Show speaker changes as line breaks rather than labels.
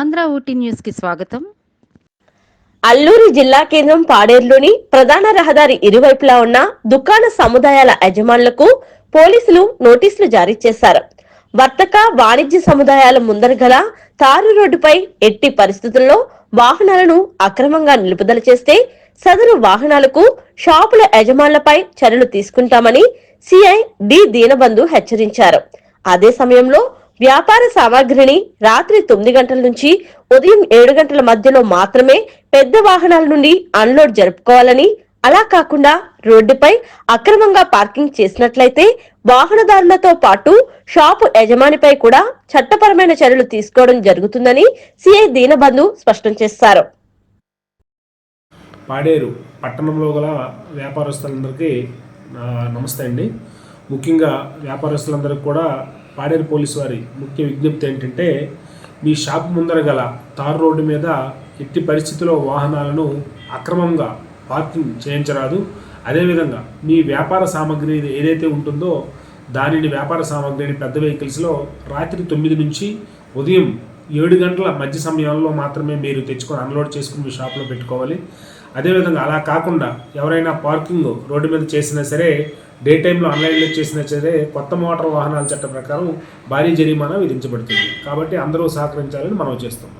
ఆంధ్ర ఊటీ న్యూస్కి స్వాగతం.
అల్లూరి జిల్లా కేంద్రం పాడేరులోని ప్రధాన రహదారి ఇరువైపులా ఉన్న దుకాణ సముదాయాల యజమానులకు పోలీసులు నోటీసులు జారీ చేశారు. వర్తక వాణిజ్య సముదాయాల ముందర గల తారు రోడ్డుపై ఎట్టి పరిస్థితుల్లో వాహనాలను అక్రమంగా నిలుపుదల చేస్తే సదరు వాహనాలకు షాపుల యజమానులపై చర్యలు తీసుకుంటామని సిఐ డి దీనబంధు హెచ్చరించారు. అదే సమయంలో వ్యాపార సామాగ్రిని రాత్రి తొమ్మిది గంటల నుంచి ఉదయం ఏడు గంటల మధ్యలో మాత్రమే పెద్ద వాహనాల నుండి అన్లోడ్ జరుపుకోవాలని అలా కాకుండా రోడ్డుపై అక్రమంగా పార్కింగ్ చేసినట్లయితే వాహనదారులతో పాటు షాపు యజమానిపై కూడా చట్టపరమైన చర్యలు తీసుకోవడం జరుగుతుందని సిఐ దీనబంధు స్పష్టం చేశారు.
పాడేరు పట్టణంలో గల వ్యాపారస్తులందరికీ నమస్తే అండి. ముఖ్యంగా వ్యాపారస్తులందరికీ కూడా పాడేరు పోలీసు వారి ముఖ్య విజ్ఞప్తి ఏంటంటే మీ షాప్ ముందర గల తార్ రోడ్డు మీద ఎట్టి పరిస్థితుల్లో వాహనాలను అక్రమంగా పార్కింగ్ చేయించరాదు. అదేవిధంగా మీ వ్యాపార సామాగ్రి ఏదైతే ఉంటుందో దానిని వ్యాపార సామాగ్రిని పెద్ద వెహికల్స్లో రాత్రి తొమ్మిది నుంచి ఉదయం ఏడు గంటల మధ్య సమయంలో మాత్రమే మీరు తెచ్చుకొని అన్లోడ్ చేసుకుని మీ షాప్లో పెట్టుకోవాలి. అదేవిధంగా అలా కాకుండా ఎవరైనా పార్కింగ్ రోడ్డు మీద చేసినా సరే డే టైంలో ఆన్లైన్లో చేసినా సరే కొత్త మోటార్ వాహనాల చట్టం ప్రకారం భారీ జరిమానా విధించబడుతుంది. కాబట్టి అందరూ సహకరించాలని మనం చేస్తాం